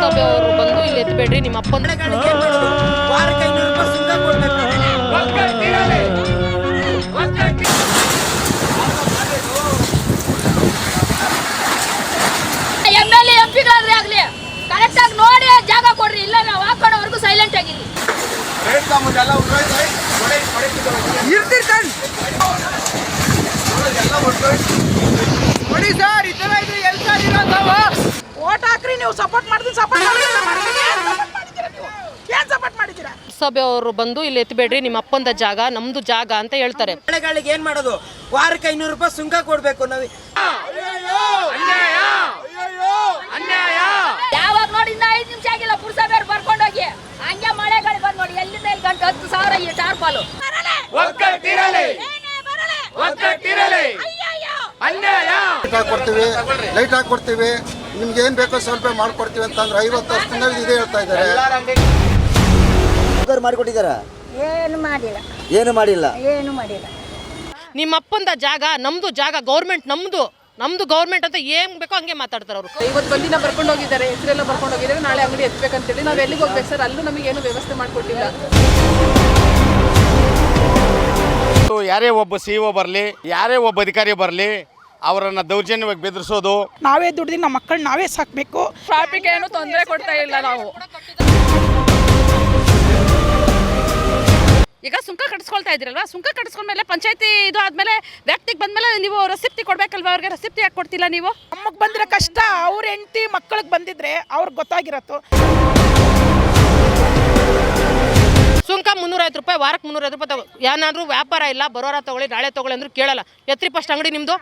ಸಭೆಯವರು ಬಂದು ಇಲ್ಲಿ ಎತ್ತಬೇಡ್ರಿ ನಿಮ್ಮ ಅಪ್ಪನ ಎಂ ಎಲ್ ಎ ಎಂಪಿಗಳಾದ್ರೆ ಆಗ್ಲಿ. ಆಗಲಿ ಕರೆಕ್ಟಾಗಿ ನೋಡಿ ಜಾಗ ಕೊಡ್ರಿ ಇಲ್ಲ ನಾವು ಹಾಕೋಣವರೆಗೂ ಸೈಲೆಂಟ್ ಆಗಿರಿ. ಇರ್ತಿರ್ತಾನೆ ನೋಡಿ ಸರ್ ಇದ್ರೆ ಎಲ್ಲಿ ಸರ್ ಇರೋದವ ನಾವು? ಓಟ್ ಹಾಕ್ರಿ ನೀವು ಸಪೋರ್ಟ್ ಮಾಡ್ತೀನಿ ಸಪೋರ್ಟ್ ಏನ್ ಸಪೋರ್ಟ್ ಮಾಡಿದ್ದೀರಾ ಸಭೆಯವರು ಬಂದು ಇಲ್ಲಿ ಎತ್ಬೇಡ್ರಿ ನಿಮ್ಮ ಅಪ್ಪಂದ ಜಾಗ ನಮ್ದು ಜಾಗ ಅಂತ ಹೇಳ್ತಾರೆ. ಬೆಳೆಗಳಿಗೆ ಏನ್ ಮಾಡೋದು? ವಾರಕ್ಕೆ ಐನೂರು ರೂಪಾಯಿ ಸುಂಕ ಕೊಡ್ಬೇಕು ನಾವು ಯಾವಾಗ ನೋಡಿ ಇನ್ನ ಐದು ನಿಮಿಷ ಆಗಿಲ್ಲ ಪುರಸಭೆಯವ್ರು ಬರ್ಕೊಂಡು ಹೋಗಿ ಹಂಗೆ ಮಳೆಗಳು ಬಂದ್ ನೋಡಿ ಎಲ್ಲಿಂದ ಇಲ್ಲಿ ಗಂಟೆ ಹತ್ತು ಸಾವಿರ ಈ ಟಾರ್ಪಾಲು ಲೈಟ್ ಹಾಕೊಡ್ತೀವಿ ಲೈಟ್ ಹಾಕೊಡ್ತೀವಿ ನಿಮ್ಗೆ ಏನ್ ಬೇಕೋ ಸ್ವಲ್ಪ ಮಾಡ್ಕೊಡ್ತೀವಿ ಅಂತಂದ್ರೆ ಐವತ್ತು ವರ್ಷದಿಂದ ಇದೇ ಹೇಳ್ತಾ ಇದ್ದಾರೆ. ಮಾಡಿಕೊಟ್ಟಿದಾರ ಏನು ಮಾಡಿಲ್ಲ. ಏನು ಮಾಡಿಲ್ಲ? ಏನು ಮಾಡಿಲ್ಲ. ನಿಮ್ಮಪ್ಪಂದ ಜಾಗ ನಮ್ದು ಜಾಗ ಗೌರ್ಮೆಂಟ್ ನಮ್ದು. ನಮ್ದು ಗೌರ್ಮೆಂಟ್ ಅಂತ ಏನ್ ಬೇಕೋ ಹಂಗೆ ಮಾತಾಡ್ತಾರೆ ಅವರು. ಇವತ್ತು ಬಂದಿನ ಬರ್ಕೊಂಡು ಹೋಗಿದ್ದಾರೆ ಹೆಸರೆಲ್ಲ ಬರ್ಕೊಂಡು ಹೋಗಿದ್ದಾರೆ ನಾಳೆ ಅಂಗಡಿ ಎತ್ಬೇಕಂತೇಳಿ ನಾವು ಎಲ್ಲಿಗೆ ಹೋಗ್ಬೇಕು ಸರ್? ಅಲ್ಲೂ ನಮಗೆ ಏನು ವ್ಯವಸ್ಥೆ ಮಾಡಿಕೊಟ್ಟಿಲ್ಲ. ಯಾರೇ ಒಬ್ಬ ಸಿ ಒ ಬರಲಿ ಯಾರೇ ಒಬ್ಬ ಅಧಿಕಾರಿ ಬರಲಿ ಅವರನ್ನು ದೌರ್ಜನ್ಯವಾಗಿ ಬೆದರಿಸೋದು. ನಾವೇ ದುಡ್ದು ನಮ್ಮ ಮಕ್ಕಳು ನಾವೇ ಸಾಕಬೇಕು. ಟ್ರಾಫಿಕ್ ಏನು ತೊಂದರೆ ಕೊಡ್ತಾ ಇಲ್ಲ ನಾವು. ಈಗ ಸುಂಕ ಕಟ್ಸ್ಕೊಳ್ತಾ ಇದ್ರಲ್ವಾ ಸುಂಕ ಕಟ್ಸ್ಕೊಂಡ್ಮೇಲೆ ಪಂಚಾಯತಿ ಇದು ಆದ್ಮೇಲೆ ವ್ಯಕ್ತಿಗೆ ಬಂದ್ಮೇಲೆ ನೀವು ರಸಿಪ್ತಿ ಕೊಡ್ಬೇಕಲ್ವಾ ಅವ್ರಿಗೆ? ರಸಿಪ್ತಿ ಯಾಕೆ ಕೊಡ್ತಿಲ್ಲ ನೀವು? ನಮಗೆ ಬಂದಿರೋ ಕಷ್ಟ ಅವ್ರ ಹೆಂಡತಿ ಮಕ್ಕಳಿಗೆ ಬಂದಿದ್ರೆ ಅವ್ರಿಗೆ ಗೊತ್ತಾಗಿರತ್ತು. ಸುಂಕ ಮುನ್ನೂರೈವತ್ತು ರೂಪಾಯಿ, ವಾರಕ್ಕೆ ಮುನ್ನೂರೈವತ್ತು ರೂಪಾಯಿ ತಗೋ ಏನಾದ್ರು ವ್ಯಾಪಾರ ಇಲ್ಲ, ಬರೋರ ತಗೊಳ್ಳಿ, ನಾಳೆ ತಗೊಳ್ಳಿ ಅಂದ್ರೂ ಕೇಳಲ್ಲ. ಎತ್ರಿ ಫಸ್ಟ್ ಅಂಗಡಿ ನಿಮ್ಮದು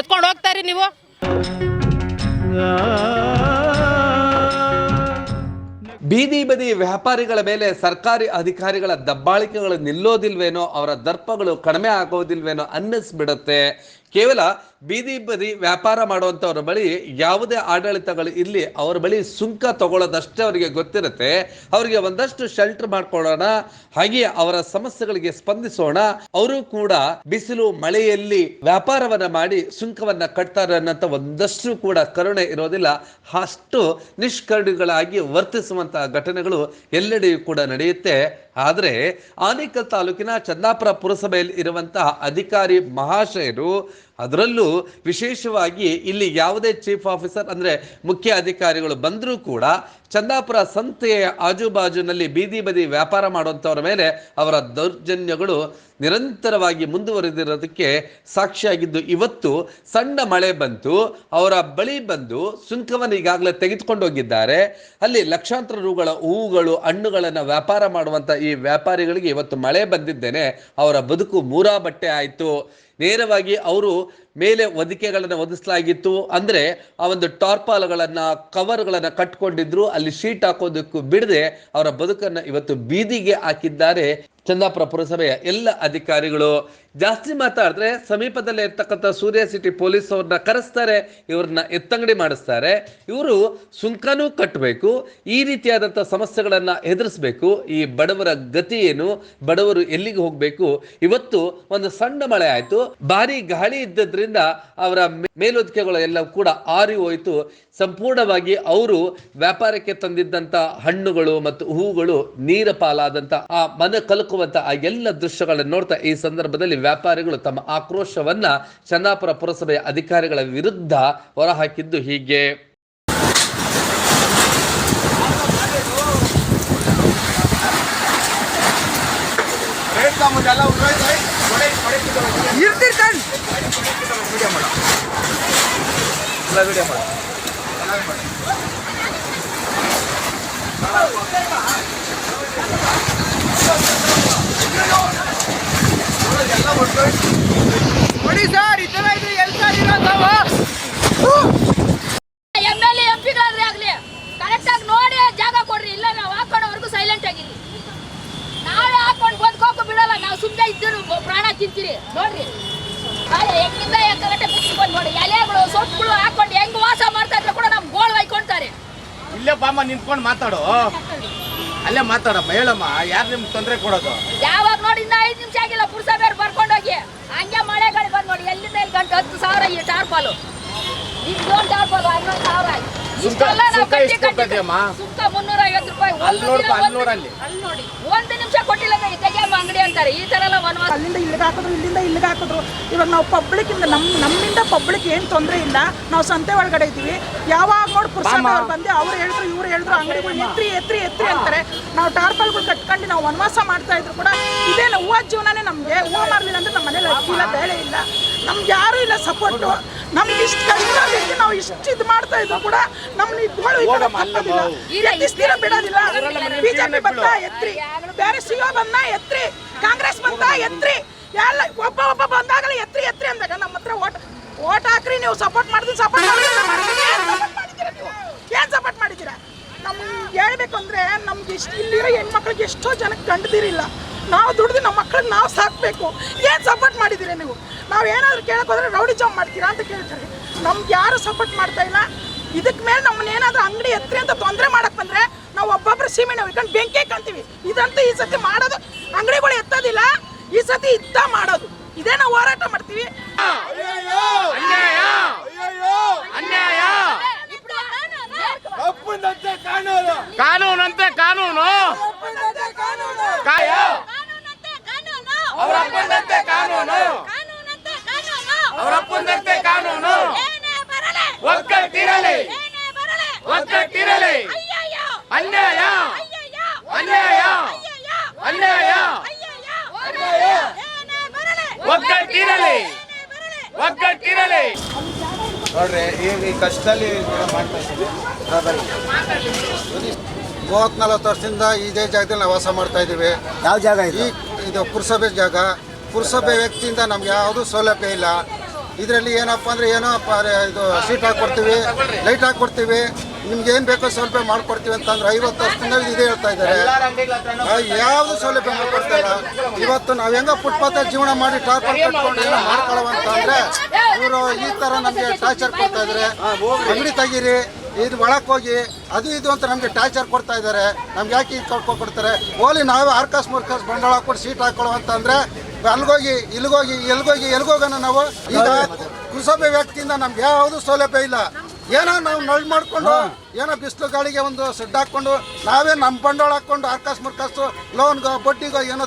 ಎತ್ಕೊಂಡು ಹೋಗ್ತಾರಿ ನೀವು. ಬೀದಿ ಬದಿ ವ್ಯಾಪಾರಿಗಳ ಮೇಲೆ ಸರ್ಕಾರಿ ಅಧಿಕಾರಿಗಳ ದಬ್ಬಾಳಿಕೆಗಳು ನಿಲ್ಲೋದಿಲ್ವೇನೋ, ಅವರ ದರ್ಪಗಳು ಕಡಿಮೆ ಆಗೋದಿಲ್ವೇನೋ ಅನ್ನಿಸ್ಬಿಡುತ್ತೆ. ಕೇವಲ ಬೀದಿ ಬದಿ ವ್ಯಾಪಾರ ಮಾಡುವಂಥವ್ರ ಬಳಿ ಯಾವುದೇ ಆಡಳಿತಗಳು ಇರಲಿ, ಅವ್ರ ಬಳಿ ಸುಂಕ ತಗೊಳ್ಳೋದಷ್ಟೇ ಅವರಿಗೆ ಗೊತ್ತಿರುತ್ತೆ. ಅವರಿಗೆ ಒಂದಷ್ಟು ಶೆಲ್ಟರ್ ಮಾಡ್ಕೊಳ್ಳೋಣ ಹಾಗೆ ಅವರ ಸಮಸ್ಯೆಗಳಿಗೆ ಸ್ಪಂದಿಸೋಣ. ಅವರು ಕೂಡ ಬಿಸಿಲು, ಮಳೆಯಲ್ಲಿ ವ್ಯಾಪಾರವನ್ನ ಮಾಡಿ ಸುಂಕವನ್ನ ಕಟ್ತಾರೆ ಅನ್ನೋಂಥ ಒಂದಷ್ಟು ಕೂಡ ಕರುಣೆ ಇರೋದಿಲ್ಲ. ಅಷ್ಟು ನಿಷ್ಕರ್ಣಿಗಳಾಗಿ ವರ್ತಿಸುವಂತಹ ಘಟನೆಗಳು ಎಲ್ಲೆಡೆಯೂ ಕೂಡ ನಡೆಯುತ್ತೆ. ಆದರೆ ಆನೇಕಲ್ ತಾಲೂಕಿನ ಚಂದಾಪುರ ಪುರಸಭೆಯಲ್ಲಿ ಇರುವಂತಹ ಅಧಿಕಾರಿ ಮಹಾಶಯರು ಅದರಲ್ಲೂ ವಿಶೇಷವಾಗಿ ಇಲ್ಲಿ ಯಾವುದೇ ಚೀಫ್ ಆಫೀಸರ್ ಅಂದರೆ ಮುಖ್ಯ ಅಧಿಕಾರಿಗಳು ಬಂದರೂ ಕೂಡ ಚಂದಾಪುರ ಸಂತೆಯ ಆಜುಬಾಜುನಲ್ಲಿ ಬೀದಿ ಬದಿ ವ್ಯಾಪಾರ ಮಾಡುವಂಥವರ ಮೇಲೆ ಅವರ ದೌರ್ಜನ್ಯಗಳು ನಿರಂತರವಾಗಿ ಮುಂದುವರೆದಿರೋದಕ್ಕೆ ಸಾಕ್ಷಿಯಾಗಿದ್ದು ಇವತ್ತು ಸಣ್ಣ ಮಳೆ ಬಂತು, ಅವರ ಬಳಿ ಬಂದು ಸುಂಕವನ್ನು ಈಗಾಗಲೇ ತೆಗೆದುಕೊಂಡು ಹೋಗಿದ್ದಾರೆ. ಅಲ್ಲಿ ಲಕ್ಷಾಂತರ ರೂಗಳ ಹೂವುಗಳು, ಹಣ್ಣುಗಳನ್ನು ವ್ಯಾಪಾರ ಮಾಡುವಂಥ ಈ ವ್ಯಾಪಾರಿಗಳಿಗೆ ಇವತ್ತು ಮಳೆ ಬಂದಿದ್ದೇನೆ, ಅವರ ಬದುಕು ಮೂರಾ ಬಟ್ಟೆ ಆಯಿತು. ನೇರವಾಗಿ ಅವರು ಮೇಲೆ ಒದಿಕೆಗಳನ್ನ ಒದಿಸಲಾಗಿತ್ತು ಅಂದ್ರೆ ಆ ಒಂದು ಟಾರ್ಪಾಲ್ಗಳನ್ನ, ಕವರ್ಗಳನ್ನ ಕಟ್ಕೊಂಡಿದ್ರು. ಅಲ್ಲಿ ಶೀಟ್ ಹಾಕೋದಕ್ಕೂ ಬಿಡದೆ ಅವರ ಬದುಕನ್ನ ಇವತ್ತು ಬೀದಿಗೆ ಹಾಕಿದ್ದಾರೆ ಚಂದಾಪುರ ಪುರಸಭೆಯ ಎಲ್ಲ ಅಧಿಕಾರಿಗಳು. ಜಾಸ್ತಿ ಮಾತಾಡಿದ್ರೆ ಸಮೀಪದಲ್ಲೇ ಇರ್ತಕ್ಕಂಥ ಸೂರ್ಯ ಸಿಟಿ ಪೊಲೀಸ್ ಅವ್ರನ್ನ ಕರೆಸ್ತಾರೆ, ಇವ್ರನ್ನ ಎತ್ತಂಗಡಿ ಮಾಡಿಸ್ತಾರೆ. ಇವರು ಸುಂಕನೂ ಕಟ್ಟಬೇಕು ಈ ರೀತಿಯಾದಂಥ ಸಮಸ್ಯೆಗಳನ್ನು ಎದುರಿಸಬೇಕು. ಈ ಬಡವರ ಗತಿ ಏನು, ಬಡವರು ಎಲ್ಲಿಗೆ ಹೋಗಬೇಕು? ಇವತ್ತು ಒಂದು ಸಣ್ಣ ಮಳೆ ಆಯಿತು. ಭಾರಿ ಗಾಳಿ ಇದ್ದದ್ರಿಂದ ಅವರ ಮೇಲುದಿಕೆಗಳು ಎಲ್ಲ ಕೂಡ ಆರಿ ಹೋಯಿತು. ಸಂಪೂರ್ಣವಾಗಿ ಅವರು ವ್ಯಾಪಾರಕ್ಕೆ ತಂದಿದ್ದಂತ ಹಣ್ಣುಗಳು ಮತ್ತು ಹೂಗಳು ನೀರ ಪಾಲಾದಂತ ಆ ಮನ ಕಲುಕುವಂತ ಆ ಎಲ್ಲ ದೃಶ್ಯಗಳನ್ನು ನೋಡ್ತಾ ಈ ಸಂದರ್ಭದಲ್ಲಿ ವ್ಯಾಪಾರಿಗಳು ತಮ್ಮ ಆಕ್ರೋಶವನ್ನ ಚನ್ನಾಪುರ ಪುರಸಭೆಯ ಅಧಿಕಾರಿಗಳ ವಿರುದ್ಧ ಹೊರಹಾಕಿದ್ದು ಹೀಗೆ. ಇರ್ತಿರ್ತಾನೆ ನೋಡಿ ಸರ್ ಈ ತರ ಇದ್ರೆ ಎಲ್ಲಿ ಸರ್ ಇರೋದು ನಾವು ಎಂ ಎಲ್ ಎ ಎಂಪಿಗಳಾದ್ರೆ ಆಗ್ಲಿ ಕರೆಕ್ಟ್ ಆಗಿ ನೋಡಿ ಜಾಗ ಕೊಡ್ರಿ ಇಲ್ಲ ನಾವು ಹಾಕೋಣವರೆಗೂ ಸೈಲೆಂಟ್ ಆಗಿರಿ ನಾವೇ ಹಾಕೊಂಡು ಬದುಕೋಕು ಬಿಡಲ್ಲ ನಾವು ಸುಮ್ಮನೆ ಇದ್ದೀವಿ ಪ್ರಾಣ ತಿಂತೀರಿ ನೋಡ್ರಿ ಅಯ್ಯ, ಹೆಂಗಿಂದ ಎಕ್ಕಗಟ್ಟೆ ಬಿಚ್ಚಿಕೊಂಡು ನೋಡಿ ಎಲೆಗಳು ಸೊಪ್ಪುಗಳು ಹಾಕೊಂಡು ಹೆಂಗ್ ವಾಸ ಮಾಡ್ತಾ ಇದ್ರೆ ಕೂಡ ನಮ್ ಗೋಳ್ ಹೊಯ್ಕೊಂತಾರೆ ಇಲ್ಲೇ ಬಾಮ್ಮ ನಿಂತ್ಕೊಂಡು ಮಾತಾಡು. ಅಲ್ಲೇ ಮಾತಾಡಮ್ಮ ಹೇಳಮ್ಮ ಯಾರು ನಿಮ್ಗೆ ತೊಂದರೆ ಕೊಡೋದು? ಯಾವಾಗ ನೋಡಿ ಇನ್ನ ಐದು ನಿಮಿಷ ಆಗಿಲ್ಲ ಪುರುಷ ಬರ್ಕೊಂಡು ಹೋಗಿ. ಹಂಗೆ ಮಳೆಗಳು ಬಂದ್ ನೋಡಿ ಎಲ್ಲಿಂದ ಇಲ್ಲಿ ಗಂಟೆ? ಹತ್ತು ಸಾವಿರ ಈ ಟಾರ್ಪಾಲು. ಪಾಲು ಹನ್ನೊಂದು ಸಾವಿರ. ಸುಖ ಇಷ್ಟೆಲ್ಲ ನಾವು ಕಟ್ಟಿ ಎಷ್ಟು ಕೊಡ್ತೈತಿಯಮ್ಮ? ಸುಂಕ ಮುನ್ನೂರ ಐವತ್ತು ರೂಪಾಯಿ ಅಲ್ಲಿ ನೋಡ್ಪ, ಅಲ್ಲಿ ನೋಡಲ್ಲಿ. ಅಲ್ಲಿ. ನೋಡಿ. ಒಂದು ನಿಮಿಷ ಕೊಟ್ಟಿಲ್ಲ ಅಂದ್ರೆ ತೆಗಿಯಮ್ಮ ಅಂಗಡಿ ಅಂತಾರೆ. ಈ ತರ ಎಲ್ಲ ವನವಾಸ ಅಲ್ಲಿಂದ ಇಲ್ಲಿಗೆ ಹಾಕಿದ್ರು ಇಲ್ಲಿಂದ ಇಲ್ಲಿಗೆ ಹಾಕಿದ್ರು. ಇವಾಗ ನಾವು ಪಬ್ಲಿಕ್ಕಿಂದ ನಮ್ಮ ನಮ್ಮಿಂದ ಪಬ್ಲಿಕ್ ಏನು ತೊಂದರೆ ಇಲ್ಲ. ನಾವು ಸಂತೆ ಒಳಗಡೆ ಇದ್ದೀವಿ. ಯಾವಾಗ ನೋಡಿ ಪುರುಷಾರ್ಥ ಅವ್ರು ಬಂದು ಅವ್ರು ಹೇಳಿದ್ರು ಇವ್ರು ಹೇಳಿದ್ರು ಅಂಗಡಿಗಳು ಎತ್ರಿ ಎತ್ರಿ ಎತ್ರಿ ಅಂತಾರೆ. ನಾವು ಟಾರ್ಪಲ್ಗಳು ಕಟ್ಕೊಂಡು ನಾವು ವನವಾಸ ಮಾಡ್ತಾ ಇದ್ರು ಕೂಡ ಇದೇನು ಹೂವ ಜೀವನನೇ ನಮಗೆ. ಹೂವು ಮಾರಲಿಲ್ಲ ಅಂದ್ರೆ ನಮ್ಮ ಮನೇಲಿ ಅಕ್ಕಿ ಇಲ್ಲ ಬೇಳೆ ಇಲ್ಲ. ನಮ್ಗೆ ಯಾರು ಇಲ್ಲ ಸಪೋರ್ಟು ನಮ್ಗೆ ಇಷ್ಟು ಕಷ್ಟ ನಾವು ಇಷ್ಟು ಇದು ಮಾಡ್ತಾ ಇದ್ರು ಕೂಡ ನಮ್ಮನ್ನ ಇಟ್ಕೊಳ್ಳೋ ಎತ್ತಿಸ್ತೀರ ಬಿಡೋದಿಲ್ಲ. ಬಿಜೆಪಿ ಬಂತ ಎತ್ರಿ. ಬೇರೆ ಸಿಗೋ ಬಂದ ಎತ್ರಿ. ಕಾಂಗ್ರೆಸ್ ಬಂತ ಎತ್ರಿ. ಎಲ್ಲ ಒಬ್ಬ ಒಬ್ಬ ಬಂದಾಗಲೇ ಎತ್ರಿ ಎತ್ರಿ ಅಂದಾಗ ನಮ್ಮ ಹತ್ರ ಓಟ್ ಓಟ್ ಹಾಕ್ರಿ ನೀವು ಸಪೋರ್ಟ್ ಮಾಡಿದ್ರಿ ಸಪೋರ್ಟ್ ಮಾಡಿದ್ದೀರಾ ನೀವು? ಏನು ಸಪೋರ್ಟ್ ಮಾಡಿದ್ದೀರಾ? ನಮ್ಗೆ ಹೇಳ್ಬೇಕು ಅಂದ್ರೆ ನಮ್ಗೆ ಇಷ್ಟು ಇಲ್ಲಿರೋ ಹೆಣ್ಮಕ್ಳಿಗೆ ಎಷ್ಟೋ ಜನಕ್ಕೆ ಕಂಡದಿರಿಲ್ಲ ನಾವು ದುಡ್ದು ನಮ್ಮ ಮಕ್ಕಳನ್ನ ನಾವು ಸಾಕಬೇಕು. ಏನು ಸಪೋರ್ಟ್ ಮಾಡಿದ್ದೀರಿ ನೀವು? ನಾವು ಏನಾದರೂ ಕೇಳಕ್ಕೆ ಹೋದರೆ ರೌಡಿ ಜಾಬ್ ಮಾಡ್ತೀರಾ ಅಂತ ಕೇಳ್ತಾರೆ. ನಮ್ಗೆ ಯಾರು ಸಪೋರ್ಟ್ ಮಾಡ್ತಾ ಇಲ್ಲ. ಇದಕ್ಕೆ ಮೇಲೆ ನಮ್ಮನ್ನ ಏನಾದರೂ ಅಂಗಡಿ ಎತ್ತರಿ ಅಂತ ತೊಂದರೆ ಮಾಡಕ್ಕೆ ಬಂದರೆ ನಾವು ಒಬ್ಬೊಬ್ರು ಸೀಮೆಣ್ಣೆ ಹೊಯ್ಕೊಂಡು ಬೆಂಕಿ ಕಾಣ್ತೀವಿ ಇದಂತೂ ಈ ಸತಿ ಮಾಡೋದು ಅಂಗಡಿಗಳು ಎತ್ತೋದಿಲ್ಲ. ಈ ಸತಿ ಇದ್ದ ಮಾಡೋದು. ಇದೇ ನಾವು ಹೋರಾಟ ಮಾಡ್ತೀವಿ. ಅನ್ಯಾಯ. ಅನ್ಯಾಯ. ತಪ್ಪಂದಂತೆ ಕಾನೂನು. ಕಾನೂನಂತೆ ಕಾನೂನು. ಕಾಯ ಅವ್ರ ಅಪ್ಪಂದಂತೆ ಕಾನೂನು. ಅವ್ರ ಅಪ್ಪಂದಂತೆ ಕಾನೂನು. ಒಗ್ಗಟ್ಟಿರಲಿ. ಒಗ್ಗಟ್ಟಿರಲಿ. ಅನ್ಯಾಯ. ಅನ್ಯಾಯ. ಅನ್ಯಾಯ. ಒಗ್ಗಟ್ಟಿರಲಿ. ಒಗ್ಗಟ್ಟಿರಲಿ. ನೋಡ್ರಿ ಈಗ ಈ ಕಷ್ಟದಲ್ಲಿ ಮಾಡ್ತಾ ಮೂವತ್ ನಲ್ವತ್ತು ವರ್ಷದಿಂದ ಇದೇ ಜಾಗದಲ್ಲಿ ನಾವು ವಾಸ ಮಾಡ್ತಾ ಇದ್ದೀವಿ. ಯಾವ ಜಾಗ ಈ ಇದು ಪುರಸಭೆ ಜಾಗ. ಪುರಸಭೆ ವ್ಯಕ್ತಿಯಿಂದ ನಮ್ಗೆ ಯಾವುದು ಸೌಲಭ್ಯ ಇಲ್ಲ. ಇದರಲ್ಲಿ ಏನಪ್ಪ ಅಂದರೆ ಏನೋ ಇದು ಸೀಟ್ ಹಾಕ್ಕೊಡ್ತೀವಿ ಲೈಟ್ ಹಾಕ್ಕೊಡ್ತೀವಿ ನಿಮ್ಗೆ ಏನು ಬೇಕೋ ಸೌಲಭ್ಯ ಮಾಡ್ಕೊಡ್ತೀವಿ ಅಂತಂದ್ರೆ ಐವತ್ತು ವರ್ಷದಿಂದ ಇದೇ ಹೇಳ್ತಾ ಇದ್ದಾರೆ. ಯಾವುದು ಸೌಲಭ್ಯ ಮಾಡ್ಕೊಡ್ತಾ ಇಲ್ಲ. ಇವತ್ತು ನಾವು ಹೆಂಗ ಫುಟ್ಪಾತ್ ಜೀವನ ಮಾಡಿ ಟಾರ್ಪಲ್ ಕಟ್ಕೊಂಡು ಏನೋ ಮಾಡ್ಕೊಳ್ಳೋ ಅಂತಂದ್ರೆ ಇವರು ಈ ಥರ ನಮಗೆ ಟಾರ್ಚರ್ ಕೊಡ್ತಾ ಇದ್ದಾರೆ ಅಂಗಡಿ ತೆಗೀರಿ. ಇದು ಒಳಕ್ಕೆ ಹೋಗಿ ಅದು ಇದು ಅಂತ ನಮಗೆ ಟಾರ್ಚರ್ ಕೊಡ್ತಾ ಇದ್ದಾರೆ. ನಮ್ಗೆ ಯಾಕೆ ಇದು ಕೊಡ್ತಾರೆ? ಓಲಿ ನಾವೇ ಆರ್ಕಾಸ್ ಮುರ್ಕಾಸ್ ಬಂಡವಾಳ ಹಾಕ್ಬಿಟ್ಟು ಸೀಟ್ ಹಾಕೊಳ್ಳೋ ಅಂತಂದ್ರೆ ಅಲ್ಗೋಗಿ ಇಲ್ಗೋಗಿ ಎಲ್ಗೋಗಿ ಎಲ್ಗೋಗೋಣ ನಾವು ಈಗ ಕುಸಭೆ ವ್ಯಕ್ತಿಯಿಂದ ನಮ್ಗೆ ಯಾವುದು ಸೌಲಭ್ಯ ಇಲ್ಲ. ಏನೋ ನಾವು ನಳ್ ಮಾಡ್ಕೊಂಡು ಏನೋ ಬಿಸಿಲು ಗಾಳಿಗೆ ಒಂದು ಸೆಡ್ ಹಾಕೊಂಡು ನಾವೇ ನಮ್ಮ ಬಂಡವಾಳ ಹಾಕ್ಕೊಂಡು ಆರ್ಕಾಸ್ ಮುರ್ಕಾಸು ಲೋನ್ಗೋ ಬಡ್ಡಿಗೋ ಏನೋ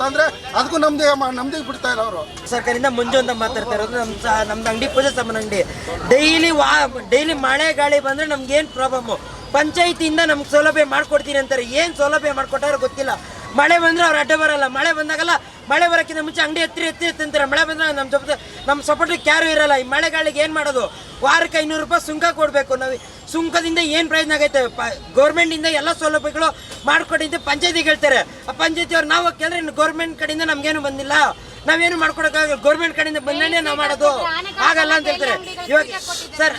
ಅಂದ್ರೆ ಅದಕ್ಕೂ ನಮ್ದು ನಮ್ದಿಗೆ ಬಿಡ್ತಾ ಇಲ್ಲ ಅವರು. ಸರ್ಕಾರದಿಂದ ಮುಂಜಾನೆ ಅಂತ ಮಾತಾಡ್ತಾ ಇರೋದು ನಮ್ಮ ನಮ್ದು ಅಂಗಡಿ ಪೂಜೆ ಸಾಮಾನು ಅಂಗಡಿ. ಡೈಲಿ ವಾ ಡೈಲಿ ಮಳೆ ಗಾಳಿ ಬಂದರೆ ನಮ್ಗೆ ಏನು ಪ್ರಾಬ್ಲಮ್ಮು? ಪಂಚಾಯತಿಯಿಂದ ನಮ್ಗೆ ಸೌಲಭ್ಯ ಮಾಡ್ಕೊಡ್ತೀನಿ ಅಂತಾರೆ ಏನು ಸೌಲಭ್ಯ ಮಾಡ್ಕೊಟ್ಟಾರೋ ಗೊತ್ತಿಲ್ಲ. ಮಳೆ ಬಂದರೆ ಅವ್ರು ಅಡ್ಡ ಬರಲ್ಲ ಮಳೆ ಬಂದಾಗಲ್ಲ ಮಳೆ ಬರೋಕ್ಕಿಂತ ಮುಂಚೆ ಅಂಗಡಿ ಎತ್ತಿ ಎತ್ತಿ ತಿಂತಾರೆ ಮಳೆ ಬಂದ್ರೆ ನಮ್ಮ ಜೊತೆ ನಮ್ಮ ಸಪೋರ್ಟಿಗೆ ಕ್ಯಾರು ಇರಲ್ಲ. ಈ ಮಳೆ ಗಾಳಿಗೆ ಏನು ಮಾಡೋದು? ವಾರಕ್ಕೆ ಐನೂರು ರೂಪಾಯಿ ಸುಂಕ ಕೊಡಬೇಕು. ನಾವು ಸುಂಕದಿಂದ ಏನು ಪ್ರಯೋಜನ ಆಗೈತೆ? ಪ ಗೌರ್ಮೆಂಟಿಂದ ಎಲ್ಲ ಸೌಲಭ್ಯಗಳು ಮಾಡ್ಕೊಟ್ಟಿದ್ದು ಪಂಚಾಯತಿಗೆ ಹೇಳ್ತಾರೆ. ಆ ಪಂಚಾಯತಿ ಅವ್ರು ನಾವು ಕೇಳಿದ್ರೆ ಇನ್ನು ಗೌರ್ಮೆಂಟ್ ಕಡೆಯಿಂದ ನಮಗೇನು ಬಂದಿಲ್ಲ. ನಾವೇನು ಮಾಡ್ಕೊಡಕ್ಕಾಗಲ್ಲ. ಗೌರ್ಮೆಂಟ್ ಕಡೆಯಿಂದ ಬಂದೇ ನಾವು ಮಾಡೋದು. ಆಗಲ್ಲ ಅಂತ ಹೇಳ್ತಾರೆ. ಇವಾಗ ಸರ್,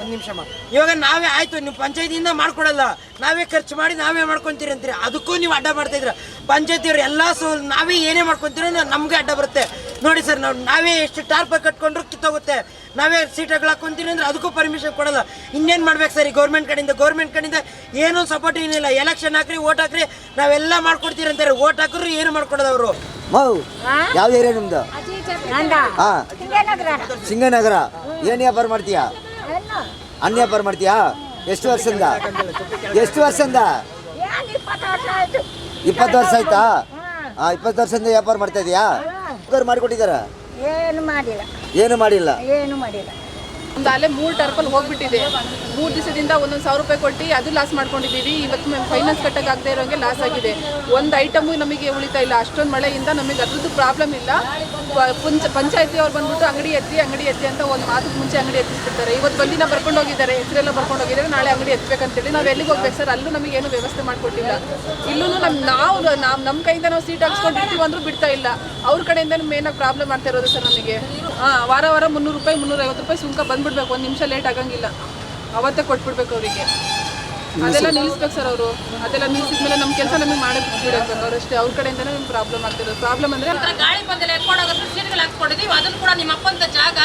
ಒಂದು ನಿಮಿಷ ಇವಾಗ ನಾವೇ ಆಯಿತು. ನೀವು ಪಂಚಾಯತಿಯಿಂದ ಮಾಡ್ಕೊಡಲ್ಲ. ನಾವೇ ಖರ್ಚು ಮಾಡಿ ನಾವೇ ಮಾಡ್ಕೊತೀರಿ ಅಂತೀರಿ. ಅದಕ್ಕೂ ನೀವು ಅಡ್ಡ ಮಾಡ್ತಾ ಇದ್ರ ಪಂಚಾಯತಿಯವ್ರು ಎಲ್ಲ ಸೋ ನಾವೇ ಏನೇ ಮಾಡ್ಕೊಂತೀರೋ ನಮಗೆ ಅಡ್ಡ ಬರುತ್ತೆ. ನೋಡಿ ಸರ್ ನಾವು ನಾವೇ ಎಷ್ಟು ಟಾರ್ಪ ಕಟ್ಕೊಂಡ್ರು ಕಿತ್ತೋಗುತ್ತೆ. ನಾವೇ ಸೀಟಗಳು ಹಾಕೊಂತೀವಿ ಅಂದ್ರೆ ಅದಕ್ಕೂ ಪರ್ಮಿಷನ್ ಕೊಡಲ್ಲ. ಇನ್ನೇನು ಮಾಡ್ಬೇಕು ಸರ್ ಈ ಗೌರ್ಮೆಂಟ್ ಕಡೆಯಿಂದ? ಗೌರ್ಮೆಂಟ್ ಕಡೆಯಿಂದ ಏನೂ ಸಪೋರ್ಟ್ ಏನಿಲ್ಲ ಎಲೆಕ್ಷನ್ ಹಾಕ್ರಿ ಓಟ್ ಹಾಕ್ರಿ ನಾವೆಲ್ಲ ಮಾಡ್ಕೊಡ್ತೀರಿ ಅಂತಾರೆ. ಓಟ್ ಹಾಕಿದ್ರು ಏನು ಮಾಡ್ಕೊಡೋದು ಅವರು? ಯಾವ ಏರಿಯಾ ನಿಮ್ದು? ಸಿಂಗನಗರ. ಏನು ವ್ಯಾಪಾರ ಮಾಡ್ತೀಯಾ? ಅನ್ನ ವ್ಯಾಪಾರ ಮಾಡ್ತೀಯಾ? ಎಷ್ಟು ವರ್ಷದಿಂದ? ಎಷ್ಟು ವರ್ಷದಿಂದ? ಏನ್ ಇಪ್ಪತ್ತು ವರ್ಷ ಆಯ್ತು? ಹಾ ಇಪ್ಪತ್ತು ವರ್ಷದಿಂದ ವ್ಯಾಪಾರ ಮಾಡ್ತಾ ಇದೀಯಾ? ಮಾಡಿಕೊಟ್ಟಿದ್ದಾರ ಏನು ಮಾಡಿಲ್ಲ. ಏನು ಮಾಡಿಲ್ಲ? ಏನು ಮಾಡಿಲ್ಲ. ಒಂದು ಅಲ್ಲೇ ಮೂರು ಟರ್ಪಲ್ಲಿ ಹೋಗ್ಬಿಟ್ಟಿದೆ. ಮೂರು ದಿವಸದಿಂದ ಒಂದೊಂದು ಸಾವಿರ ರೂಪಾಯಿ ಕೊಟ್ಟು ಅದು ಲಾಸ್ ಮಾಡ್ಕೊಂಡಿದ್ದೀವಿ. ಇವತ್ತು మేము ಫೈನಾನ್ಸ್ ಕಟ್ಟಕ್ಕೆ ಆಗದೆ ಇರೋಂಗೆ ಲಾಸ್ ಆಗಿದೆ. ಒಂದು ಐಟಮು ನಮಗೆ ಉಳಿತಾ ಇಲ್ಲ. ಅಷ್ಟೊಂದು ಮಳೆಯಿಂದ ನಮಗೆ ಅದ್ರದ್ದು ಪ್ರಾಬ್ಲಮ್ ಇಲ್ಲ. ಪಂಚ ಪಂಚಾಯತಿ ಅವ್ರು ಬಂದ್ಬಿಟ್ಟು ಅಂಗಡಿ ಎತ್ತಿ ಅಂಗಡಿ ಎತ್ತಿ ಅಂತ ಒಂದು ಮಾತು ಮುಂಚೆ ಅಂಗಡಿ ಎತ್ತಿಸ್ಬಿಡ್ತಾರೆ. ಇವತ್ತು ಬಂದಿನ ಬರ್ಕೊಂಡು ಹೋಗಿದ್ದಾರೆ, ಹೆಸರೆಲ್ಲ ಬರ್ಕೊಂಡು ಹೋಗಿದ್ದಾರೆ, ನಾಳೆ ಅಂಗಡಿ ಎತ್ತಬೇಕಂತೇಳಿ ನಾವು ಎಲ್ಲಿಗೆ ಹೋಗ್ಬೇಕು ಸರ್? ಅಲ್ಲೂ ನಮಗೆ ಏನು ವ್ಯವಸ್ಥೆ ಮಾಡಿಕೊಟ್ಟಿಲ್ಲ. ಇಲ್ಲೂ ನಮ್ಮ ನಾವು ನಾವು ನಮ್ಮ ಕೈಯಿಂದ ನಾವು ಸೀಟ್ ಹಾಕ್ಸ್ಕೊಂಡಿರ್ತೀವಿ ಅಂದ್ರೂ ಬಿಡ್ತಾ ಇಲ್ಲ. ಅವ್ರ ಕಡೆಯಿಂದ ಮೇನಾಗಿ ಪ್ರಾಬ್ಲಮ್ ಮಾಡ್ತಾ ಇರೋದು ಸರ್ ನಮಗೆ? ಹಾಂ, ವಾರ ವಾರ ಮುನ್ನೂರು ರೂಪಾಯಿ, ಮುನ್ನೂರೈವತ್ತು ರೂಪಾಯಿ ಸುಂಕ ಬಂದ್ಬಿಡ್ಬೇಕು, ಒಂದು ನಿಮಿಷ ಲೇಟ್ ಆಗಂಗಿಲ್ಲ. ಅವತ್ತೇ ಕೊಟ್ಬಿಡ್ಬೇಕು ಅವರಿಗೆ. ಅದೆಲ್ಲ ನಿಲ್ಲಿಸ್ಬೇಕು ಸರ್ ಅವರು. ಅದೆಲ್ಲ ನಿಲ್ಲಿಸಿದ್ಮೇಲೆ ನಮ್ಮ ಕೆಲಸ ನಮಗೆ ಮಾಡಕ್ ಬಿಡಬೇಕು ಅವ್ರು ಅಷ್ಟೇ. ಅವ್ರ ಕಡೆಯಿಂದನೇ ನಿಮ್ಗೆ ಪ್ರಾಬ್ಲಮ್ ಆಗ್ತಿರೋದು. ಪ್ರಾಬ್ಲಮ್ ಅಂದ್ರೆ ಗಾಳಿ ಬಂದಿಲ್ಲ ಎತ್ಕೊಂಡೋಗೋದು ಸೀಟ್ಗಳು ಹಾಕ್ಕೊಂಡಿದೀವಿ. ಅದನ್ನು ಕೂಡ ನಿಮ್ಮ ಅಪ್ಪಂತ ಜಾಗ.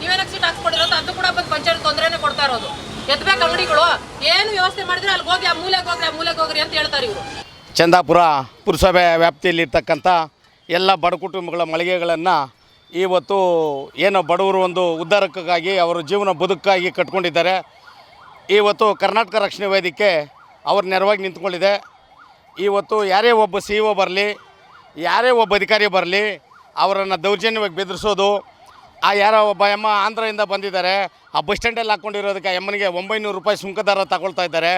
ನೀವೇನಕ್ಕೆ ಸೀಟ್ ಹಾಕ್ಸ್ಕೊಂಡಿರೋದು ಅದು ಕೂಡ ಬಂದು ಪಂಚಾಯತ್ ತೊಂದರೆನೇ ಕೊಡ್ತಾ ಇರೋದು. ಎತ್ಬೇಕು ಅಂಗಡಿಗಳು. ಏನು ವ್ಯವಸ್ಥೆ ಮಾಡಿದ್ರೆ ಅಲ್ಲಿ ಹೋಗಿ ಆ ಮೂಲೆಗೆ ಹೋಗ್ರಿ ಆ ಮೂಲೆಗೆ ಹೋಗ್ರಿ ಅಂತ ಹೇಳ್ತಾರೆ ಇವರು. ಚಂದಾಪುರ ಪುರಸಭೆ ವ್ಯಾಪ್ತಿಯಲ್ಲಿರ್ತಕ್ಕಂಥ ಎಲ್ಲ ಬಡ ಕುಟುಂಬಗಳ ಮಳಿಗೆಗಳನ್ನು ಇವತ್ತು ಏನೋ ಬಡವರು ಒಂದು ಉದ್ಧಾರಕ್ಕಾಗಿ ಅವರ ಜೀವನ ಬದುಕಾಗಿ ಕಟ್ಕೊಂಡಿದ್ದಾರೆ. ಇವತ್ತು ಕರ್ನಾಟಕ ರಕ್ಷಣೆ ವೇದಿಕೆ ಅವ್ರ ನೆರವಾಗಿ ನಿಂತ್ಕೊಂಡಿದೆ. ಇವತ್ತು ಯಾರೇ ಒಬ್ಬ ಸಿ ಒ ಬರಲಿ, ಯಾರೇ ಒಬ್ಬ ಅಧಿಕಾರಿ ಬರಲಿ, ಅವರನ್ನು ದೌರ್ಜನ್ಯವಾಗಿ ಬೆದರಿಸೋದು, ಆ ಯಾರೋ ಒಬ್ಬ ಎಮ್ಮ ಆಂಧ್ರದಿಂದ ಬಂದಿದ್ದಾರೆ, ಆ ಬಸ್ ಸ್ಟ್ಯಾಂಡಲ್ಲಿ ಹಾಕ್ಕೊಂಡಿರೋದಕ್ಕೆ ಆ ಅಮ್ಮನಿಗೆ ಒಂಬೈನೂರು ರೂಪಾಯಿ ಸುಂಕ ದರ ತಗೊಳ್ತಾ ಇದ್ದಾರೆ.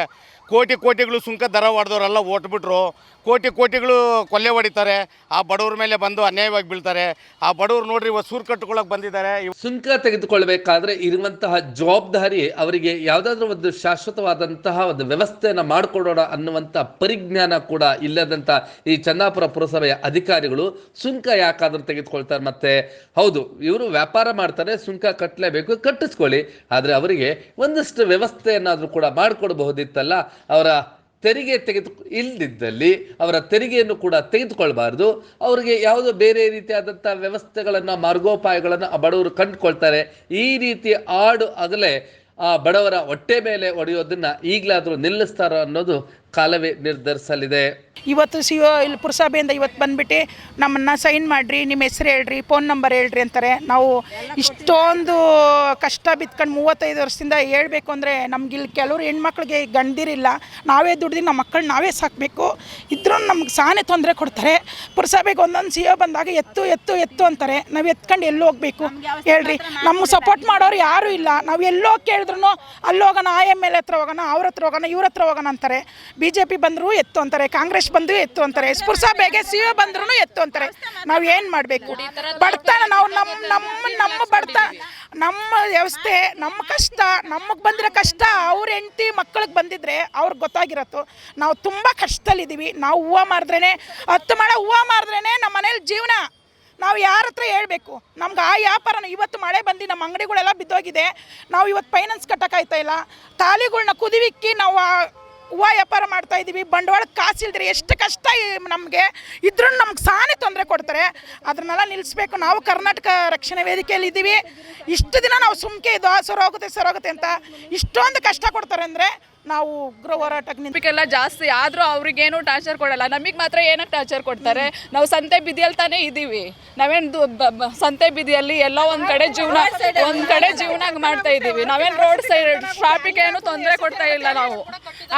ಕೋಟಿ ಕೋಟಿಗಳು ಸುಂಕ ದರ ಹೊಡೆದವರೆಲ್ಲ ಓಟ್ಬಿಟ್ರು. ಕೋಟಿ ಕೋಟಿಗಳು ಕೊಲ್ಲೆ ಹೊಡಿತಾರೆ. ಆ ಬಡವ್ರ ಮೇಲೆ ಬಂದು ಅನ್ಯಾಯವಾಗಿ ಬೀಳ್ತಾರೆ. ಆ ಬಡವ್ರು ನೋಡ್ರಿ ಇವತ್ತು ಸೂರು ಕಟ್ಟಿಕೊಳ್ಳೋಕೆ ಬಂದಿದ್ದಾರೆ. ಸುಂಕ ತೆಗೆದುಕೊಳ್ಬೇಕಾದ್ರೆ ಇರುವಂತಹ ಜವಾಬ್ದಾರಿ ಅವರಿಗೆ ಯಾವುದಾದ್ರೂ ಒಂದು ಶಾಶ್ವತವಾದಂತಹ ಒಂದು ವ್ಯವಸ್ಥೆಯನ್ನು ಮಾಡಿಕೊಡೋಣ ಅನ್ನುವಂಥ ಪರಿಜ್ಞಾನ ಕೂಡ ಇಲ್ಲದಂಥ ಈ ಚಂದಾಪುರ ಪುರಸಭೆಯ ಅಧಿಕಾರಿಗಳು ಸುಂಕ ಯಾಕಾದ್ರೂ ತೆಗೆದುಕೊಳ್ತಾರೆ ಮತ್ತೆ. ಹೌದು, ಇವರು ವ್ಯಾಪಾರ ಮಾಡ್ತಾರೆ, ಸುಂಕ ಕಟ್ಟಲೇಬೇಕು ಕಟ್ಟಿಸ್ಕೊಳ್ಳಿ. ಆದರೆ ಅವರಿಗೆ ಒಂದಷ್ಟು ವ್ಯವಸ್ಥೆಯನ್ನಾದರೂ ಕೂಡ ಮಾಡಿಕೊಡಬಹುದಿತ್ತಲ್ಲ. ಅವರ ತೆರಿಗೆ ತೆಗೆದು ಇಲ್ಲದಿದ್ದಲ್ಲಿ ಅವರ ತೆರಿಗೆಯನ್ನು ಕೂಡ ತೆಗೆದುಕೊಳ್ಬಾರ್ದು. ಅವರಿಗೆ ಯಾವುದೋ ಬೇರೆ ರೀತಿಯಾದಂಥ ವ್ಯವಸ್ಥೆಗಳನ್ನು, ಮಾರ್ಗೋಪಾಯಗಳನ್ನು ಆ ಬಡವರು ಕಂಡುಕೊಳ್ತಾರೆ. ಈ ರೀತಿ ಆಡು ಆಗಲೇ ಆ ಬಡವರ ಹೊಟ್ಟೆ ಮೇಲೆ ಒಡೆಯೋದನ್ನು ಈಗಲಾದರೂ ನಿಲ್ಲಿಸ್ತಾರೋ ಅನ್ನೋದು ಕಾಲವೇ ನಿರ್ಧರಿಸಲಿದೆ. ಇವತ್ತು ಸಿ ಒ ಇಲ್ಲಿ ಪುರಸಭೆಯಿಂದ ಇವತ್ತು ಬಂದ್ಬಿಟ್ಟು ನಮ್ಮನ್ನು ಸೈನ್ ಮಾಡಿರಿ, ನಿಮ್ಮ ಹೆಸರು ಹೇಳ್ರಿ, ಫೋನ್ ನಂಬರ್ ಹೇಳ್ರಿ ಅಂತಾರೆ. ನಾವು ಇಷ್ಟೊಂದು ಕಷ್ಟ ಬಿತ್ಕೊಂಡು ಮೂವತ್ತೈದು ವರ್ಷದಿಂದ ಹೇಳ್ಬೇಕು ಅಂದರೆ ಇಲ್ಲಿ ಕೆಲವರು ಹೆಣ್ಮಕ್ಳಿಗೆ ಗಂಡಿರಿಲ್ಲ ನಾವೇ ದುಡ್ದು ನಮ್ಮ ಮಕ್ಕಳನ್ನ ನಾವೇ ಸಾಕಬೇಕು. ಇದ್ರೂ ನಮ್ಗೆ ಸಾನೆ ತೊಂದರೆ ಕೊಡ್ತಾರೆ. ಪುರಸಭೆಗೆ ಒಂದೊಂದು ಸಿ ಒ ಬಂದಾಗ ಎತ್ತು ಎತ್ತು ಎತ್ತು ಅಂತಾರೆ. ನಾವು ಎತ್ಕೊಂಡು ಎಲ್ಲಿ ಹೋಗಬೇಕು? ಹೇಳ್ರಿ. ನಮ್ಮ ಸಪೋರ್ಟ್ ಮಾಡೋರು ಯಾರೂ ಇಲ್ಲ. ನಾವು ಎಲ್ಲೋ ಕೇಳಿದ್ರು ಅಲ್ಲೋಗೋಣ, ಆ ಎಂ ಎಲ್ ಹತ್ರ ಹೋಗೋಣ, ಅವ್ರ ಹತ್ರ ಹೋಗೋಣ, ಇವ್ರ ಹತ್ರ ಹೋಗೋಣ ಅಂತಾರೆ. ಜೆ ಪಿ ಬಂದರೂ ಎತ್ತು ಅಂತಾರೆ, ಕಾಂಗ್ರೆಸ್ ಬಂದರೂ ಎತ್ತು ಅಂತಾರೆ ಬೇಗೆ ಸಿ ಒ ಬಂದ್ರೂ ಎತ್ತು ಅಂತಾರೆ. ನಾವು ಏನು ಮಾಡಬೇಕು? ಬಡತನ, ನಾವು ನಮ್ಮ ನಮ್ಮ ನಮ್ಮ ಬಡತನ ನಮ್ಮ ವ್ಯವಸ್ಥೆ ನಮ್ಮ ಕಷ್ಟ, ನಮಗೆ ಬಂದಿರೋ ಕಷ್ಟ ಅವ್ರ ಹೆಂಡತಿ ಮಕ್ಕಳಿಗೆ ಬಂದಿದ್ರೆ ಅವ್ರಿಗೆ ಗೊತ್ತಾಗಿರತ್ತು. ನಾವು ತುಂಬ ಕಷ್ಟದಲ್ಲಿದ್ದೀವಿ. ನಾವು ಹೂವು ಮಾರಿದ್ರೇ ಹತ್ತು ಮಳೆ ಹೂವು ಮಾರಿದ್ರೇ ನಮ್ಮ ಮನೇಲಿ ಜೀವನ. ನಾವು ಯಾರ ಹತ್ರ ಹೇಳಬೇಕು? ನಮ್ಗೆ ಆ ವ್ಯಾಪಾರ ಇವತ್ತು ಮಳೆ ಬಂದು ನಮ್ಮ ಅಂಗಡಿಗಳೆಲ್ಲ ಬಿದ್ದೋಗಿದೆ. ನಾವು ಇವತ್ತು ಫೈನಾನ್ಸ್ ಕಟ್ಟೋಕ್ಕಾಯ್ತಾ ಇಲ್ಲ? ತಾಲಿಗಳನ್ನ ಕುದಿವಿಕ್ಕಿ ನಾವು ಹೂವು ವ್ಯಾಪಾರ ಮಾಡ್ತಾ ಇದ್ದೀವಿ ಬಂಡವಾಳ ಕಾಸು ಇಲ್ದಿರಿ ಎಷ್ಟು ಕಷ್ಟ ನಮಗೆ. ಇದ್ರೂ ನಮ್ಗೆ ಸಾನೆ ತೊಂದರೆ ಕೊಡ್ತಾರೆ. ಅದನ್ನೆಲ್ಲ ನಿಲ್ಲಿಸ್ಬೇಕು ನಾವು ಕರ್ನಾಟಕ ರಕ್ಷಣೆ ವೇದಿಕೆಯಲ್ಲಿ ಇದ್ದೀವಿ ಇಷ್ಟು ದಿನ ನಾವು ಸುಮ್ಕೆ ಇದು ಸರೋಗುತ್ತೆ ಸರೋಗುತ್ತೆ ಅಂತ ಇಷ್ಟೊಂದು ಕಷ್ಟ ಕೊಡ್ತಾರೆ ಅಂದರೆ ನಾವು ಉಗ್ರ ಹೋರಾಟಕ್ಕೆ ಜಾಸ್ತಿ. ಆದರೂ ಅವ್ರಿಗೇನು ಟಾರ್ಚರ್ ಕೊಡಲ್ಲ. ನಮಗೆ ಮಾತ್ರ ಏನಕ್ಕೆ ಟಾರ್ಚರ್ ಕೊಡ್ತಾರೆ? ನಾವು ಸಂತೆ ಬಿದಿಯಲ್ಲಿ ತಾನೇ ಇದ್ದೀವಿ ನಾವೇನು ಸಂತೆ ಬಿದಿಯಲ್ಲಿ ಎಲ್ಲ ಒಂದು ಕಡೆ ಜೀವನ ಒಂದು ಕಡೆ ಜೀವನ ಮಾಡ್ತಾ ಇದ್ದೀವಿ ನಾವೇನು ರೋಡ್ ಸೈಡ್ ಟ್ರಾಫಿಕ್ ಏನು ತೊಂದರೆ ಕೊಡ್ತಾ ಇಲ್ಲ ನಾವು.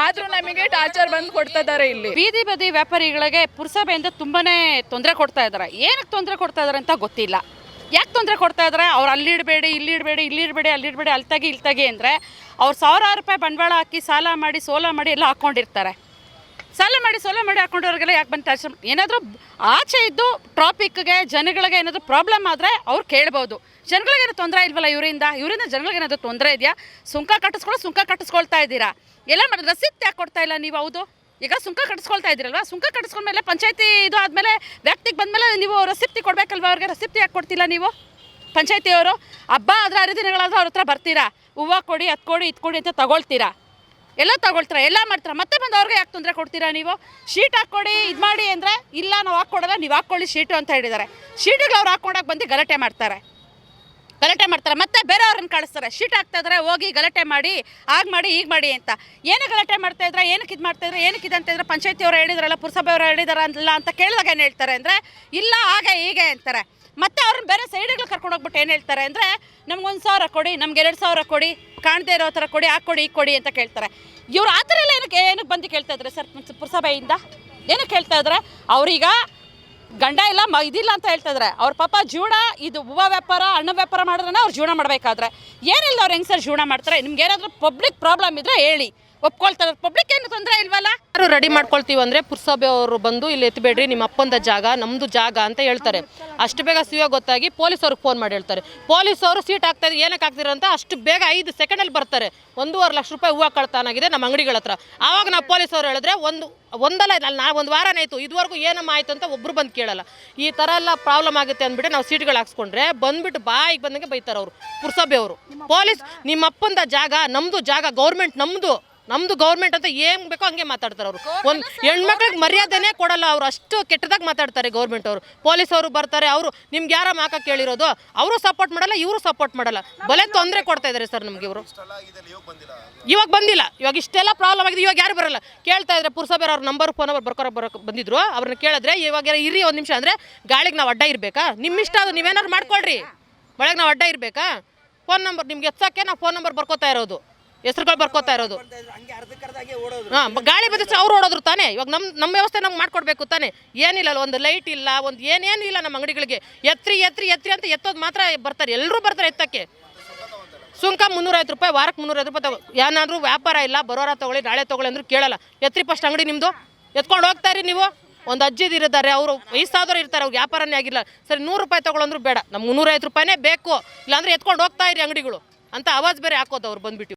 ಆದರೂ ನಮಗೆ ಟಾರ್ಚರ್ ಬಂದು ಕೊಡ್ತಾ ಇದ್ದಾರೆ ಇಲ್ಲಿ. ಬೀದಿ ಬದಿ ವ್ಯಾಪಾರಿಗಳಿಗೆ ಪುರಸಭೆಯಿಂದ ತುಂಬಾನೇ ತೊಂದರೆ ಕೊಡ್ತಾ ಇದ್ದಾರೆ ಏನಕ್ಕೆ ತೊಂದರೆ ಕೊಡ್ತಾ ಇದ್ದಾರೆ ಅಂತ ಗೊತ್ತಿಲ್ಲ. ಯಾಕೆ ತೊಂದರೆ ಕೊಡ್ತಾ ಇದ್ದಾರೆ ಅವ್ರು ಅಲ್ಲಿ ಇಡಬೇಡಿ ಇಲ್ಲಿ ಇಡಬೇಡಿ ಇಲ್ಲಿ ಇಡಬೇಡಿ ಅಲ್ಲಿ ಇಡಬೇಡಿ ಅಲ್ಲಿ ತಗಿ ಇಲ್ಲಿ ಅಂದರೆ ಅವ್ರು ಸಾವಿರಾರು ರೂಪಾಯಿ ಬಂಡವಾಳ ಹಾಕಿ ಸಾಲ ಮಾಡಿ, ಸೋಲ ಮಾಡಿ ಎಲ್ಲ ಹಾಕ್ಕೊಂಡಿರ್ತಾರೆ. ಸಾಲ ಮಾಡಿ, ಸೋಲ ಮಾಡಿ ಹಾಕ್ಕೊಂಡವ್ರಿಗೆಲ್ಲ ಯಾಕೆ ಬಂದು ಆಶ್ರಮ ಏನಾದರೂ ಆಚೆ ಇದ್ದು ಟ್ರಾಫಿಕ್ಗೆ ಜನಗಳಿಗೆ ಏನಾದರೂ ಪ್ರಾಬ್ಲಮ್ ಆದರೆ ಅವ್ರು ಕೇಳ್ಬೋದು. ಜನಗಳಿಗೇನು ತೊಂದರೆ ಇಲ್ವಲ್ಲ ಇವರಿಂದ? ಇವರಿಂದ ಜನಗಳಿಗೆ ಏನಾದರೂ ತೊಂದರೆ ಇದೆಯಾ? ಸುಂಕ ಕಟ್ಟಿಸ್ಕೊಳ್ಳೋ ಸುಂಕ ಕಟ್ಟಿಸ್ಕೊಳ್ತಾ ಇದ್ದೀರಾ? ಎಲ್ಲ ಮಾಡಿ ರಸೀದ್ ಯಾಕೆ ಕೊಡ್ತಾ ಇಲ್ಲ ನೀವು? ಹೌದು. ಈಗ ಸುಂಕ ಕಟ್ಟಿಸ್ಕೊಳ್ತಾ ಇದ್ದೀರಲ್ವ? ಸುಂಕ ಕಟ್ಟಿಸ್ಕೊಂಡ್ಮೇಲೆ ಪಂಚಾಯತಿ ಇದು ಆದಮೇಲೆ ವ್ಯಕ್ತಿಗೆ ಬಂದಮೇಲೆ ನೀವು ರಸೀಪ್ತಿ ಕೊಡಬೇಕಲ್ವ ಅವ್ರಿಗೆ? ರಸೀಪ್ತಿ ಯಾಕೆ ಕೊಡ್ತಿಲ್ಲ ನೀವು? ಪಂಚಾಯತಿಯವರು ಹಬ್ಬ ಆದರೆ ಹರಿದಿನಗಳಾದ್ರೆ ಅವ್ರ ಹತ್ರ ಬರ್ತೀರಾ? ಹೂವು ಕೊಡಿ, ಅದು ಕೊಡಿ, ಇದು ಕೊಡಿ ಅಂತ ತಗೊಳ್ತೀರಾ? ಎಲ್ಲ ತಗೊಳ್ತೀರಾ? ಎಲ್ಲ ಮಾಡ್ತೀರಾ? ಮತ್ತೆ ಬಂದು ಅವ್ರಿಗೆ ಯಾಕೆ ತೊಂದರೆ ಕೊಡ್ತೀರಾ ನೀವು? ಶೀಟ್ ಹಾಕ್ಕೊಡಿ, ಇದು ಮಾಡಿ ಅಂದರೆ, ಇಲ್ಲ, ನಾವು ಹಾಕ್ಕೊಡಲ್ಲ, ನೀವು ಹಾಕ್ಕೊಳ್ಳಿ ಶೀಟು ಅಂತ ಹೇಳಿದ್ದಾರೆ. ಶೀಟುಗಳು ಅವ್ರು ಹಾಕ್ಕೊಂಡಾಗ ಬಂದು ಗಲಾಟೆ ಮಾಡ್ತಾರೆ. ಗಲಾಟೆ ಮಾಡ್ತಾರೆ. ಮತ್ತೆ ಬೇರೆಯವ್ರನ್ನ ಕಳಿಸ್ತಾರೆ. ಶೀಟ್ ಆಗ್ತಾ ಇದ್ರೆ ಹೋಗಿ ಗಲಾಟೆ ಮಾಡಿ ಆಗ ಮಾಡಿ ಈಗ ಮಾಡಿ ಅಂತ. ಏನು ಗಲಾಟೆ ಮಾಡ್ತಾ ಇದ್ರೆ, ಏನಕ್ಕೆ ಇದು ಮಾಡ್ತಾ ಇದ್ರೆ, ಏನಕ್ಕೆ ಇದಂತ ಇದ್ರೆ ಪಂಚಾಯತಿಯವರು ಹೇಳಿದ್ರಲ್ಲ, ಪುರಸಭೆಯವರು ಹೇಳಿದಾರಲ್ಲ ಅಂತ ಕೇಳಿದಾಗ ಏನು ಹೇಳ್ತಾರೆ ಅಂದರೆ, ಇಲ್ಲ, ಹಾಗೆ, ಹೀಗೆ ಅಂತಾರೆ. ಮತ್ತೆ ಅವ್ರನ್ನ ಬೇರೆ ಸೈಡ್ಗಳು ಕರ್ಕೊಂಡು ಹೋಗ್ಬಿಟ್ಟು ಏನು ಹೇಳ್ತಾರೆ ಅಂದರೆ ನಮ್ಗೊಂದು ಸಾವಿರ ಕೊಡಿ, ನಮ್ಗೆ ಎರಡು ಸಾವಿರ ಕೊಡಿ, ಕಾಣದೇ ಇರೋ ಥರ ಕೊಡಿ ಆ ಕೊಡಿ ಈ ಕೊಡಿ ಅಂತ ಕೇಳ್ತಾರೆ. ಇವ್ರು ಆ ಥರ ಎಲ್ಲ ಏನಕ್ಕೆ ಏನಕ್ಕೆ ಬಂದು ಕೇಳ್ತಾ ಇದ್ರೆ ಸರ್ ಪುರಸಭೆಯಿಂದ? ಏನಕ್ಕೆ ಹೇಳ್ತಾ ಇದ್ರೆ ಅವ್ರೀಗ ಗಂಡ ಇಲ್ಲ, ಮ ಇದಿಲ್ಲ ಅಂತ ಹೇಳ್ತಿದ್ರೆ ಇದ್ದಾರೆ ಅವ್ರ ಪಾಪ ಜೀವನ, ಇದು ಹೂವು ವ್ಯಾಪಾರ, ಹಣ್ಣು ವ್ಯಾಪಾರ ಮಾಡಿದ್ರೆ ಅವ್ರು ಜೀವನ ಮಾಡಬೇಕಾದ್ರೆ. ಏನಿಲ್ಲ ಅವ್ರು ಹೆಂಗೆ ಸರ್ ಜೀವನ ಮಾಡ್ತಾರೆ? ನಿಮ್ಗೆ ಏನಾದರೂ ಪಬ್ಲಿಕ್ ಪ್ರಾಬ್ಲಮ್ ಇದ್ರೆ ಹೇಳಿ. ಒಪ್ಕೊಳ್ತಾರೆ. ಪಬ್ಲಿಕ್ ಏನು ತೊಂದರೆ ಇಲ್ವಲ್ಲ? ಯಾರು ರೆಡಿ ಮಾಡ್ಕೊಳ್ತೀವಿ ಅಂದರೆ ಪುರಸಭೆ ಅವರು ಬಂದು ಇಲ್ಲಿ ಎತ್ತಬೇಡ್ರಿ ನಿಮ್ಮ ಅಪ್ಪಂದ ಜಾಗ ನಮ್ಮದು ಜಾಗ ಅಂತ ಹೇಳ್ತಾರೆ. ಅಷ್ಟು ಬೇಗ ಸಿ ಗೊತ್ತಾಗಿ ಪೊಲೀಸ್ ಅವ್ರಿಗೆ ಫೋನ್ ಮಾಡಿ ಹೇಳ್ತಾರೆ. ಪೊಲೀಸ್ ಅವರು ಸೀಟ್ ಹಾಕ್ತಾ ಇದ್ದಾರೆ ಏನಕ್ಕೆ ಹಾಕ್ತೀರ ಅಂತ ಅಷ್ಟು ಬೇಗ ಐದು ಸೆಕೆಂಡಲ್ಲಿ ಬರ್ತಾರೆ. ಒಂದೂವರೆ ಲಕ್ಷ ರೂಪಾಯಿ ಹೂವು ಕಳ್ತಾನಾಗಿದೆ ನಮ್ಮ ಅಂಗಡಿಗಳ ಹತ್ರ. ಆವಾಗ ನಾವು ಪೊಲೀಸ್ ಅವ್ರು ಹೇಳಿದ್ರೆ ಒಂದು, ಒಂದಲ್ಲ, ಅಲ್ಲಿ ಒಂದು ವಾರನೇ ಆಯಿತು, ಇದುವರೆಗೂ ಏನಮ್ಮ ಆಯಿತು ಅಂತ ಒಬ್ರು ಬಂದು ಕೇಳಲ್ಲ. ಈ ಥರ ಎಲ್ಲ ಪ್ರಾಬ್ಲಮ್ ಆಗುತ್ತೆ ಅಂದ್ಬಿಟ್ಟು ನಾವು ಸೀಟ್ಗಳು ಹಾಕ್ಸ್ಕೊಂಡ್ರೆ ಬಂದ್ಬಿಟ್ಟು ಬಾಯಿಗೆ ಬಂದಂಗೆ ಬೈತಾರೆ ಅವರು ಪುರಸಭೆಯವರು ಪೊಲೀಸ್, ನಿಮ್ಮ ಅಪ್ಪಂದ ಜಾಗ ನಮ್ಮದು ಜಾಗ ಗೌರ್ಮೆಂಟ್ ನಮ್ಮದು ನಮ್ದು ಗೌರ್ಮೆಂಟ್ ಅಂತ ಏನ್ ಬೇಕೋ ಹಂಗೆ ಮಾತಾಡ್ತಾರೆ ಅವರು. ಒಂದು ಹೆಣ್ಮಕ್ಳಿಗೆ ಮರ್ಯಾದೆನೇ ಕೊಡಲ್ಲ ಅವ್ರು ಅಷ್ಟು ಕೆಟ್ಟದಾಗ ಮಾತಾಡ್ತಾರೆ ಗೌರ್ಮೆಂಟ್ ಅವರು. ಪೊಲೀಸ್ ಅವರು ಬರ್ತಾರೆ ಅವರು ನಿಮ್ಗೆ ಯಾರ ಮಾಕ ಕೇಳಿರೋದು? ಅವರು ಸಪೋರ್ಟ್ ಮಾಡಲ್ಲ ಇವರು ಸಪೋರ್ಟ್ ಮಾಡಲ್ಲ. ಬಲೆ ತೊಂದರೆ ಕೊಡ್ತಾ ಇದ್ದಾರೆ ಸರ್ ನಮ್ಗೆ ಇವರು. ಇವಾಗ ಬಂದಿಲ್ಲ. ಇವಾಗ ಇಷ್ಟೆಲ್ಲ ಪ್ರಾಬ್ಲಮ್ ಆಗಿದೆ. ಇವಾಗ ಯಾರು ಬರಲ್ಲ. ಕೇಳ್ತಾ ಇದ್ರೆ ಪುರಸಭೆ ಅವ್ರ ನಂಬರ್ ಫೋನ್ ನಂಬರ್ ಬರ್ಕೋ ಬರೋಕೆ ಬಂದಿದ್ರು. ಅವ್ರನ್ನ ಕೇಳಿದ್ರೆ ಇವಾಗ ಇರಿ ಒಂದು ನಿಮಿಷ ಅಂದರೆ ಗಾಳಿಗೆ ನಾವು ಅಡ್ಡ ಇರಬೇಕಾ? ನಿಮ್ಮ ಇಷ್ಟ ಅದು ನೀವೇನಾದ್ರು ಮಾಡ್ಕೊಳ್ರಿ. ಒಳಗೆ ನಾವು ಅಡ್ಡ ಇರಬೇಕಾ? ಫೋನ್ ನಂಬರ್ ನಿಮ್ಗೆ ಎಚ್ಚಕ್ಕೆ ನಾವು ಫೋನ್ ನಂಬರ್ ಬರ್ಕೋತಾ ಇರೋದು. ಹೆಸ್ರುಗಳು ಬರ್ಕೋತಾ ಇರೋದು? ಹಾಂ ಗಾಳಿ ಬದಲಿಸಿ ಅವ್ರು ಓಡೋದ್ರು ತಾನೇ? ಇವಾಗ ನಮ್ಮ ನಮ್ಮ ವ್ಯವಸ್ಥೆ ನಮ್ಗೆ ಮಾಡ್ಕೊಡ್ಬೇಕು ತಾನೇ? ಏನಿಲ್ಲ ಅಲ್ಲ, ಒಂದು ಲೈಟ್ ಇಲ್ಲ ಒಂದು ಏನೇನು ಇಲ್ಲ ನಮ್ಮ ಅಂಗಡಿಗಳಿಗೆ. ಎತ್ರಿ ಎತ್ರಿ ಎತ್ರಿ ಅಂತ ಎತ್ತೋದು ಮಾತ್ರ ಬರ್ತಾರೆ. ಎಲ್ಲರೂ ಬರ್ತಾರೆ ಎತ್ತಕ್ಕೆ. ಸುಂಕ ಮುನ್ನೂರೈವತ್ತು ರೂಪಾಯಿ ವಾರಕ್ಕೆ ಮುನ್ನೂರೈವತ್ತು ರೂಪಾಯಿ ತಗೋ ಏನಾದರೂ ವ್ಯಾಪಾರ ಇಲ್ಲ ಬರೋರ ತಗೊಳ್ಳಿ ನಾಳೆ ತಗೊಳ್ಳಿ ಅಂದ್ರೂ ಕೇಳಲ್ಲ. ಎತ್ರಿ ಫಸ್ಟ್ ಅಂಗಡಿ ನಿಮ್ಮದು ಎತ್ಕೊಂಡು ಹೋಗ್ತಾ ಇರಿ ನೀವು. ಒಂದು ಅಜ್ಜಿದು ಇರಿದ್ದಾರೆ ಅವರು ವಯಸ್ಸಾದವ್ರು ಇರ್ತಾರೆ ಅವ್ರು ವ್ಯಾಪಾರನೇ ಆಗಿಲ್ಲ. ಸರಿ ನೂರು ರೂಪಾಯಿ ತಗೊಳ್ಳಂದ್ರು ಬೇಡ. ನಮ್ಮ ಮುನ್ನೂರೈವತ್ತು ರೂಪಾಯಿನೇ ಬೇಕು. ಇಲ್ಲಾಂದ್ರೆ ಎತ್ಕೊಂಡು ಹೋಗ್ತಾ ಇರಿ ಅಂಗಡಿಗಳು. ಅಂತ ಆವಾಜ್ ಬೇರೆ ಹಾಕೋದು ಅವ್ರು ಬಂದ್ಬಿಟ್ಟು.